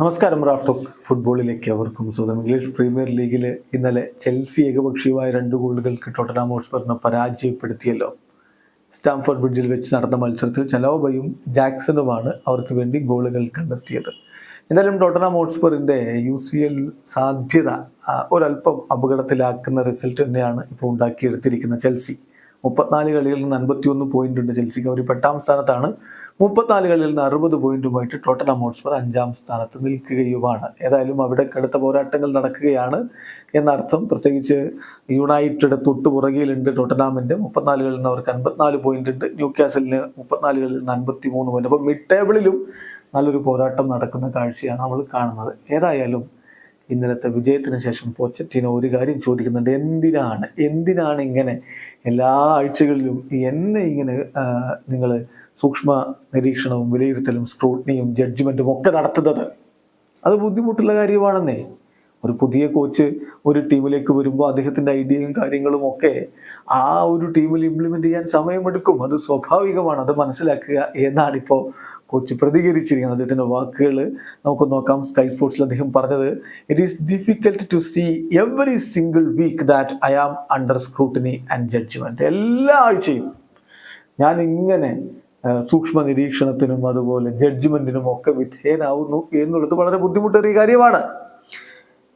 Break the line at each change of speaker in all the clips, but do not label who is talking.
നമസ്കാരം റാഫ്റ്റോക്ക് ഫുട്ബോളിലേക്ക് അവർക്കും സ്വന്തം ഇംഗ്ലീഷ് പ്രീമിയർ ലീഗിൽ ഇന്നലെ ചെൽസി ഏകപക്ഷീയമായ രണ്ട് ഗോളുകൾക്ക് ടോട്ടനാം ഹോട്ട്സ്പറിനെ പരാജയപ്പെടുത്തിയല്ലോ. സ്റ്റാംഫോർഡ് ബ്രിഡ്ജിൽ വെച്ച് നടന്ന മത്സരത്തിൽ ചലോബയും ജാക്സണുമാണ് അവർക്ക് വേണ്ടി ഗോളുകൾ കണ്ടെത്തിയത്. എന്തായാലും ടോട്ടനാം ഹോട്ട്സ്പറിന്റെ യു സി എൽ സാധ്യത ഒരല്പം അപകടത്തിലാക്കുന്ന റിസൾട്ട് തന്നെയാണ് ഇപ്പോൾ ഉണ്ടാക്കിയെടുത്തിരിക്കുന്ന ചെൽസി. മുപ്പത്തിനാല് കളികളിൽ നിന്ന് അൻപത്തിയൊന്ന് പോയിന്റ് ഉണ്ട് ചെൽസിക്ക്. അവർ എട്ടാം സ്ഥാനത്താണ് മുപ്പത്തിനാല് നിന്ന് അറുപത് പോയിന്റുമായിട്ട് ടോട്ടൽ ഹോട്ട്സ്പർ അഞ്ചാം സ്ഥാനത്ത് നിൽക്കുകയുമാണ്. ഏതായാലും അവിടെ കടുത്ത പോരാട്ടങ്ങൾ നടക്കുകയാണ് എന്നർത്ഥം. പ്രത്യേകിച്ച് യുണൈറ്റഡ് തൊട്ട് പുറകിലുണ്ട് ടോട്ടനാമിന്റെ. മുപ്പത്തിനാല് കളിൽ നിന്ന് അവർക്ക് അൻപത്തിനാല് പോയിന്റ് ഉണ്ട് ന്യൂ കാസലിന് മുപ്പത്തിനാല് കളിൽ നിന്ന് അൻപത്തി മൂന്ന് പോയിന്റ്. അപ്പോൾ മിഡ് ടേബിളിലും നല്ലൊരു പോരാട്ടം നടക്കുന്ന കാഴ്ചയാണ് നമ്മൾ കാണുന്നത്. ഏതായാലും ഇന്നലത്തെ വിജയത്തിന് ശേഷം പോച്ചറ്റിനോ ഒരു കാര്യം ചോദിക്കുന്നുണ്ട്. എന്തിനാണ്? എന്തിനാണ് ഇങ്ങനെ എല്ലാ ആഴ്ചകളിലും എന്നെ ഇങ്ങനെ നിങ്ങൾ സൂക്ഷ്മ നിരീക്ഷണവും വിലയിരുത്തലും സ്ക്രൂട്ടനിയും ജഡ്ജ്മെന്റും ഒക്കെ നടത്തുന്നത്? അത് ബുദ്ധിമുട്ടുള്ള കാര്യമാണെന്നേ. ഒരു പുതിയ കോച്ച് ഒരു ടീമിലേക്ക് വരുമ്പോൾ അദ്ദേഹത്തിന്റെ ഐഡിയയും കാര്യങ്ങളും ഒക്കെ ആ ഒരു ടീമിൽ ഇംപ്ലിമെന്റ് ചെയ്യാൻ സമയമെടുക്കും. അത് സ്വാഭാവികമാണ്. അത് മനസ്സിലാക്കുക എന്നാണ് ഇപ്പോൾ കോച്ച് പ്രതികരിച്ചിരിക്കുന്നത്. അദ്ദേഹത്തിന്റെ വാക്കുകൾ നമുക്ക് നോക്കാം. സ്കൈ സ്പോർട്സിൽ അദ്ദേഹം പറഞ്ഞത് it is difficult to see every single week that I am under scrutiny and judgement എല്ലാ ആഴ്ചയും ഞാൻ ഇങ്ങനെ സൂക്ഷ്മ നിരീക്ഷണത്തിനും അതുപോലെ ജഡ്ജ്മെന്റിനും ഒക്കെ വിധേയനാവുന്നു എന്നുള്ളത് വളരെ ബുദ്ധിമുട്ടേറിയ കാര്യമാണ്.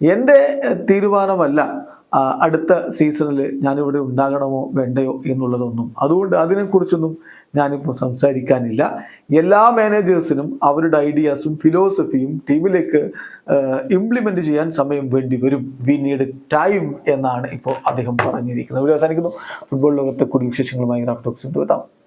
എന്റെ തീരുമാനമല്ല അടുത്ത സീസണിൽ ഞാനിവിടെ ഉണ്ടാകണമോ വേണ്ടയോ എന്നുള്ളതൊന്നും. അതുകൊണ്ട് അതിനെക്കുറിച്ചൊന്നും ഞാനിപ്പോൾ സംസാരിക്കാനില്ല. എല്ലാ മാനേജേഴ്സിനും അവരുടെ ഐഡിയാസും ഫിലോസഫിയും ടീമിലേക്ക് ഇംപ്ലിമെന്റ് ചെയ്യാൻ സമയം വേണ്ടി വരും. വി നീഡ് ടൈം എന്നാണ് ഇപ്പോൾ അദ്ദേഹം പറഞ്ഞിരിക്കുന്നത്. ഇവിടെ അവസാനിക്കുന്നു. ഫുട്ബോൾ ലോകത്തെ കൂടുതൽ വിശേഷങ്ങളുമായി റാഫ്റ്റോക്സ് എത്താം.